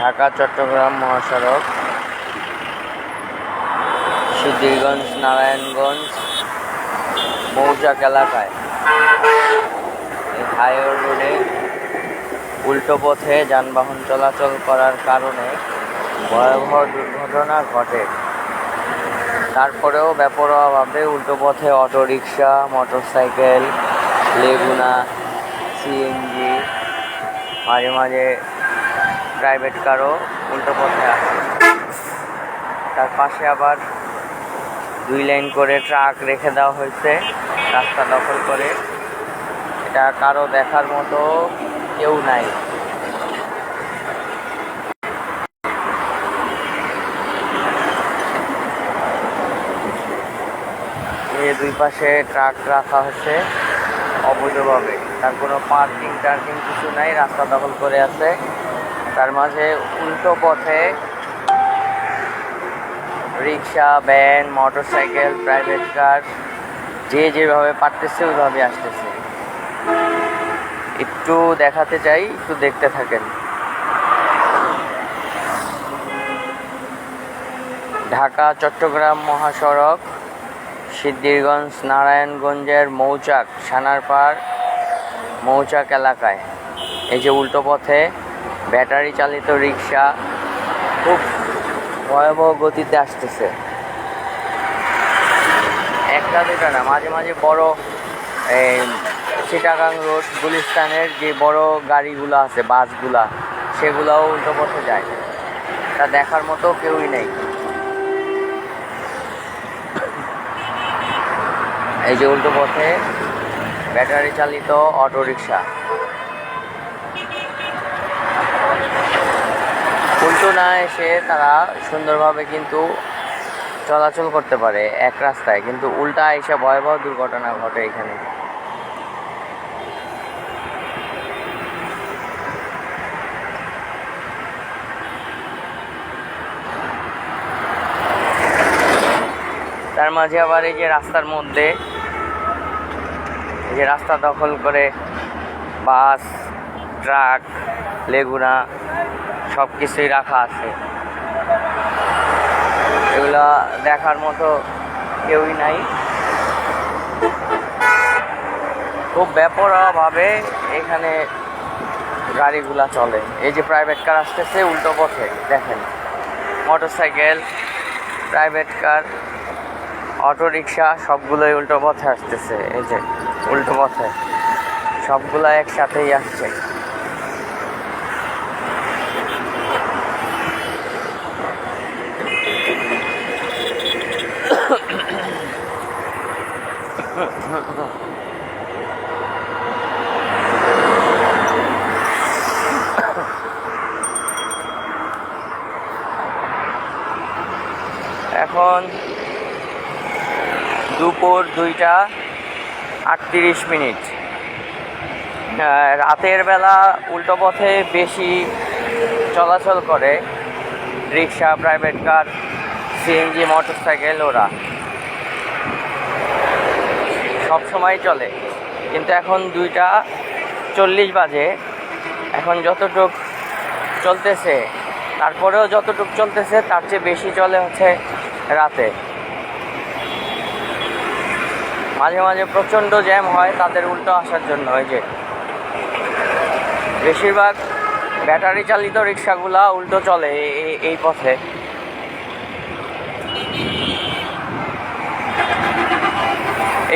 ঢাকা, চট্টগ্রাম মহাসড়ক সিদ্ধিরগঞ্জ নারায়ণগঞ্জ, মৌচাক এলাকায়। হাইওয়ে রোডে উল্টো পথে যানবাহন চলাচল করার কারণে ভয়াবহ দুর্ঘটনা ঘটে। তারপরেও বেপরোয়াভাবে উল্টো পথে অটোরিকশা, মোটরসাইকেল, লেগুনা, সিএনজি, মাঝে মাঝে প্রাইভেট কারও উল্টো পথে আসে। তার পাশে আবার দুই লাইন করে ট্রাক রেখে দেওয়া হয়েছে, রাস্তা দখল করে। এটা কারও দেখার মতো কেউ নাই। দুই পাশে ট্রাক রাখা হচ্ছে অবৈধভাবে। তার কোনো পার্কিং টার্কিং কিছু নাই, রাস্তা দখল করে আছে। তার মাঝে উল্টো পথে rickshaw, van, motorcycle private car যে যেভাবে পারতেছে ওইভাবে আসতেছে। একটু দেখাতে চাই, একটু দেখতে থাকেন। ঢাকা, চট্টগ্রাম মহাসড়ক, সিদ্ধিরগঞ্জ, নারায়ণগঞ্জের মৌচাক, সানারপাড় মৌচাক এলাকায়। এই যে উল্টো পথে ব্যাটারি চালিত রিক্সা খুব ভয়াবহ গতিতে আসতেছে। একটা দুটা না, মাঝে মাঝে বড় এই চিটাগাং রোড, গুলিস্তানের যে বড় গাড়িগুলো আছে, বাসগুলা, সেগুলাও উল্টো পথে যায়। তা দেখার মতো কেউই নেই। এই যে উল্টো পথে ব্যাটারি চালিত অটোরিকশা। উল্টো না এসে তারা সুন্দরভাবে কিন্তু চলাচল করতে পারে এক রাস্তায়। কিন্তু উল্টা এসে ভয়াবহ দুর্ঘটনা ঘটে এখানে। তার মাঝে আবার এই যে রাস্তার মধ্যে, এই যে রাস্তা দখল করে বাস ট্রাক লেগুনা সব কিছুই রাখা আছে। এগুলা দেখার মতো কেউই নাই। খুব ব্যাপরভাবে এখানে গাড়িগুলা চলে। এই যে প্রাইভেট কার আসতেছে, উল্টো পথে, দেখেন। Motorcycle private car auto rickshaw সবগুলোই উল্টো পথে আসতেছে। এই যে, উল্টো পথে। সবগুলা একসাথেই আসছে। এখন দুপুর দুইটা আটত্রিশ মিনিট। রাতের বেলা উল্টো পথে বেশি চলাচল করে rickshaw, private car, CNG, motorcycle, ওরা। সব সময় চলে। কিন্তু এখন দুইটা চল্লিশ বাজে। এখন যতটুক চলতেছে, তারপরেও যতটুক চলতেছে, তার চেয়ে বেশি চলে হচ্ছে রাতে। মাঝে মাঝে প্রচণ্ড জ্যাম হয় তাদের উল্টো আসার জন্য, ওই যে। বেশিরভাগ ব্যাটারি চালিত রিক্সাগুলা উল্টো চলে এই- পথে।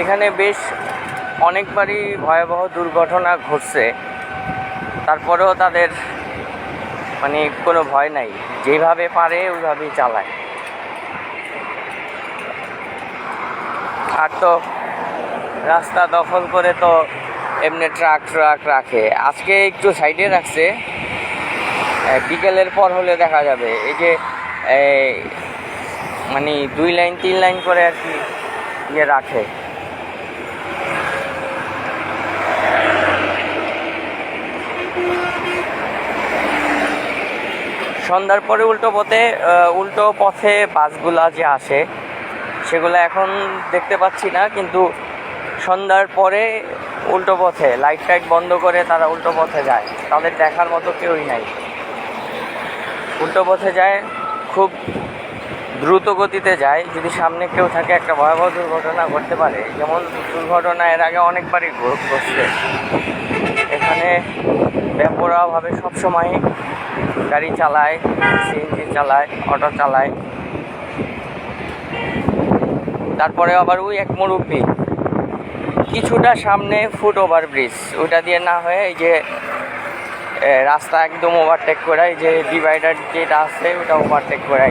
এখানে বেশ অনেকবারই ভয়াবহ দুর্ঘটনা ঘটছে। তারপরেও তাদের মানে কোনো ভয় নাই। যেভাবে পারে ওইভাবেই চালায়। আর তো রাস্তা দখল করে তো এমনি ট্রাক ট্রাক রাখে। আজকে একটু সাইডে রাখছে। বিকেলের পর হলে দেখা যাবে। এই যে মানে দুই লাইন, তিন লাইন করে আর কি ইয়ে রাখে। সন্ধ্যার পরে উল্টো পথে উল্টো পথে বাসগুলা যে আসে, সেগুলো এখন দেখতে পাচ্ছি না, কিন্তু সন্ধ্যার পরে উল্টো পথে লাইট টাইট বন্ধ করে তারা উল্টো পথে যায়। তাদের দেখার মতো কেউই নাই। উল্টো পথে যায়, খুব দ্রুত গতিতে যায়। যদি সামনে কেউ থাকে, একটা ভয়াবহ দুর্ঘটনা ঘটতে পারে। যেমন দুর্ঘটনা এর আগে অনেকবারই ঘটছে। এখানে বেপরোয়াভাবে সবসময় গাড়ি চালায় সিএনজি চালায় অটো চালায়। তারপরে আবার ওই এক মুরব্বী। কিছুটা সামনে ফুট ওভার ব্রিজ ওইটা দিয়ে না হয়ে এই যে রাস্তা একদম ওভারটেক করে যে ডিভাইডার যেটা আছে ওটা ওভারটেক করে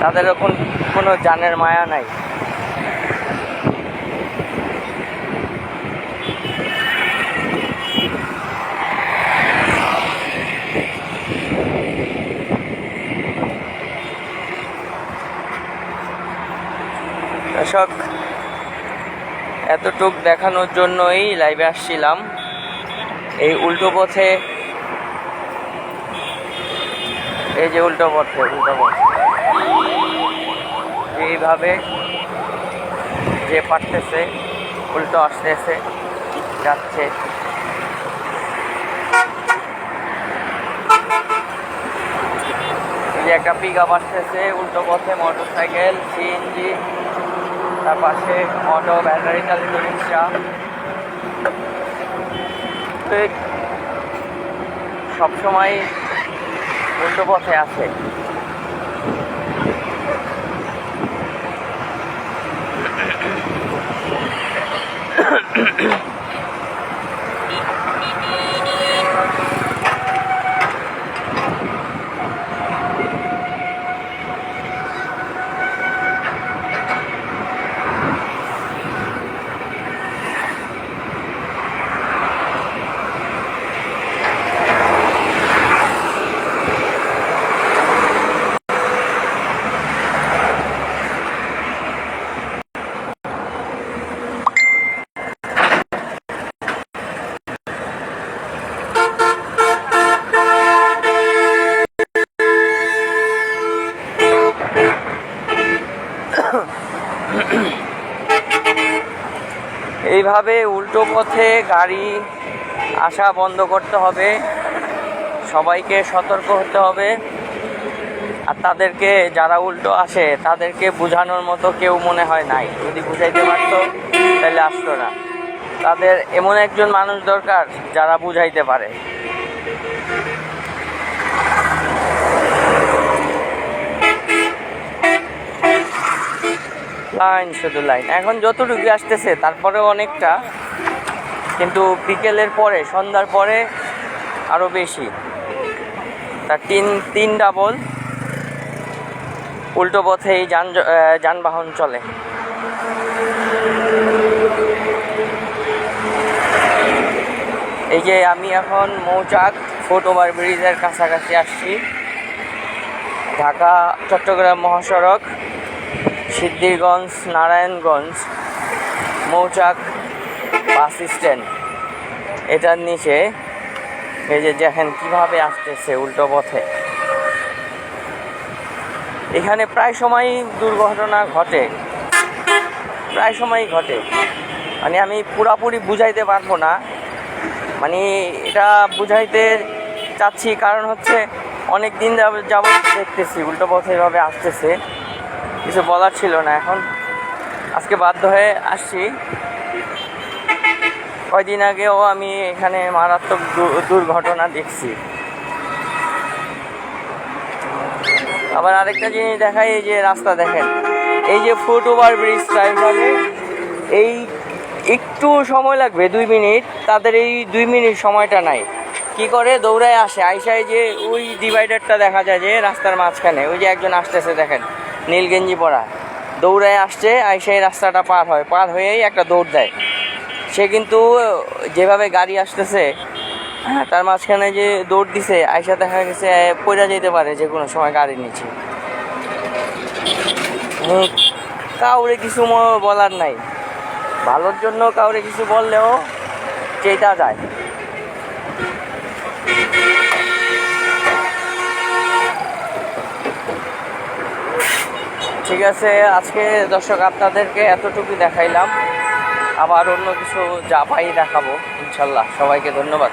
তাদের এখন কোনো জানের মায়া নাই। দর্শক এতটুক দেখানোর জন্যই লাইভে আসছিলাম। এই উল্টো পথে, এই যে উল্টো পথে, উল্টো পথ। এইভাবে যে পারতেছে উল্টো আসতেছে, যাচ্ছে। একটা পিক আপ আসতেছে, উল্টো পথে মোটর সাইকেল সিএনজি তার পাশে অটো ব্যাটারি চালিত রিক্সা। এই সবসময় উল্টো পথে আছে। এইভাবে উল্টো পথে গাড়ি আসা বন্ধ করতে হবে। সবাইকে সতর্ক হতে হবে। আর তাদেরকে, যারা উল্টো আসে, তাদেরকে বোঝানোর মতো কেউ মনে হয় নাই। যদি বুঝাইতে পারত, তাহলে আসতো না। তাদের এমন একজন মানুষ দরকার যারা বুঝাইতে পারে। লাইন, শুধু লাইন। এখন যতটুকু আসতেছে তারপরে অনেকটা। কিন্তু বিকেলের পরে, সন্ধ্যার পরে আরও বেশি। তার তিন তিন ডাবল উল্টো পথে এই যান যানবাহন চলে। এই যে আমি এখন মৌচাক ফুট ওভার ব্রিজের কাছাকাছি আসছি। ঢাকা, চট্টগ্রাম মহাসড়ক। Siddhirganj Narayanganj, Mouchak bus stand. এটার নিচে এই যে দেখেন কীভাবে আসতেছে উল্টো পথে। এখানে প্রায় সময় দুর্ঘটনা ঘটে। প্রায় সময়ই ঘটে। মানে আমি পুরাপুরি বুঝাইতে পারব না। মানে এটা বুঝাইতে চাচ্ছি, কারণ হচ্ছে অনেক দিন যাব- দেখতেছি, উল্টো পথে এভাবে আসতেছে। কিছু বলার ছিল না এখন। আজকে বাধ্য হয়ে আসছি। কয়দিন আগেও আমি এখানে মারাত্মক দুর্ঘটনা দেখছি। আবার আরেকটা জিনিস দেখাই, এই যে রাস্তা দেখেন। এই যে ফুট ওভার ব্রিজটা এইভাবে এই একটু সময় লাগবে, দুই মিনিট। তাদের এই দুই মিনিট সময়টা নাই। কি করে? দৌড়ায় আসে। আইসায় যে ওই ডিভাইডারটা দেখা যায় যে রাস্তার মাঝখানে। ওই যে একজন আসতেছে, দেখেন। নীল গেঞ্জি পরা। দৌড়ায় আসছে আইসাই রাস্তাটা পার হয়। পার হয়েই একটা দৌড় দেয়। সে কিন্তু যেভাবে গাড়ি আসতেছে হ্যাঁ তার মাঝখানে যে দৌড় দিছে, আইসা দেখা গেছে পড়ে যেতে পারে যে কোনো সময় গাড়ির নিচে। কাউরে কিছু বলার নাই। ভালোর জন্য কাউরে কিছু বললেও চেতা যায়। ঠিক আছে, আজকে দর্শক আপনাদেরকে এতটুকু দেখাইলাম। আবার অন্য কিছু যা পাই দেখাবো, ইনশাল্লাহ। সবাইকে ধন্যবাদ।